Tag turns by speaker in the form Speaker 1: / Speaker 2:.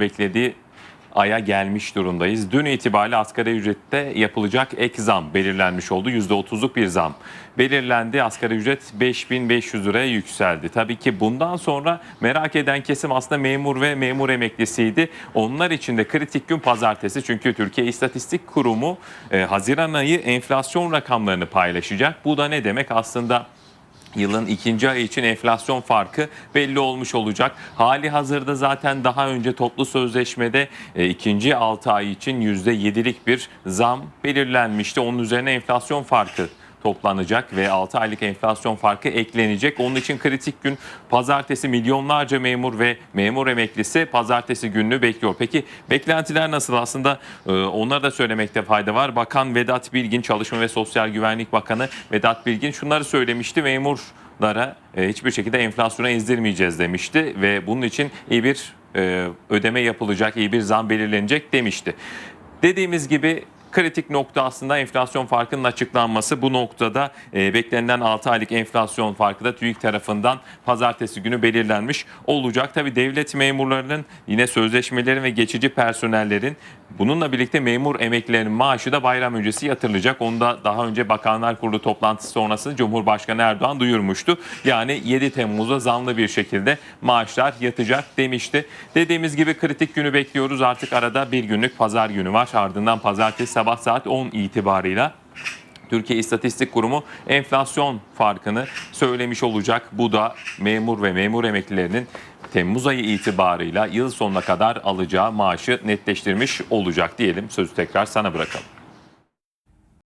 Speaker 1: beklediği aya gelmiş durumdayız. Dün itibariyle asgari ücrette yapılacak ek zam belirlenmiş oldu. %30'luk bir zam belirlendi. Asgari ücret 5500 liraya yükseldi. Tabii ki bundan sonra merak eden kesim aslında memur ve memur emeklisiydi. Onlar için de kritik gün pazartesi. Çünkü Türkiye İstatistik Kurumu e, Haziran ayı enflasyon rakamlarını paylaşacak. Bu da ne demek? Aslında Yılın ikinci ayı için enflasyon farkı belli olmuş olacak. Hali hazırda zaten daha önce toplu sözleşmede e, ikinci 6 ay için %7'lik bir zam belirlenmişti. Onun üzerine enflasyon farkı toplanacak ve 6 aylık enflasyon farkı eklenecek. Onun için kritik gün pazartesi milyonlarca memur ve memur emeklisi pazartesi gününü bekliyor. Peki beklentiler nasıl? Aslında e, onları da söylemekte fayda var. Bakan Vedat Bilgin, Çalışma ve Sosyal Güvenlik Bakanı Vedat Bilgin şunları söylemişti. Memurlara e, hiçbir şekilde enflasyona ezdirmeyeceğiz demişti ve bunun için iyi bir e, ödeme yapılacak, iyi bir zam belirlenecek demişti. Dediğimiz gibi kritik nokta aslında enflasyon farkının açıklanması. Bu noktada e, beklenen 6 aylık enflasyon farkı da TÜİK tarafından pazartesi günü belirlenmiş olacak. Tabii devlet memurlarının yine sözleşmelerin ve geçici personellerin bununla birlikte memur emeklilerinin maaşı da bayram öncesi yatırılacak. Onu da daha önce Bakanlar Kurulu toplantısı sonrasında Cumhurbaşkanı Erdoğan duyurmuştu. Yani 7 Temmuz'da zamlı bir şekilde maaşlar yatacak demişti. Dediğimiz gibi kritik günü bekliyoruz. Artık arada bir günlük pazar günü var. Ardından pazartesi sabah saat 10 itibarıyla Türkiye İstatistik Kurumu enflasyon farkını söylemiş olacak. Bu da memur ve memur emeklilerinin Temmuz ayı itibarıyla yıl sonuna kadar alacağı maaşı netleştirmiş olacak diyelim. Sözü tekrar sana bırakalım.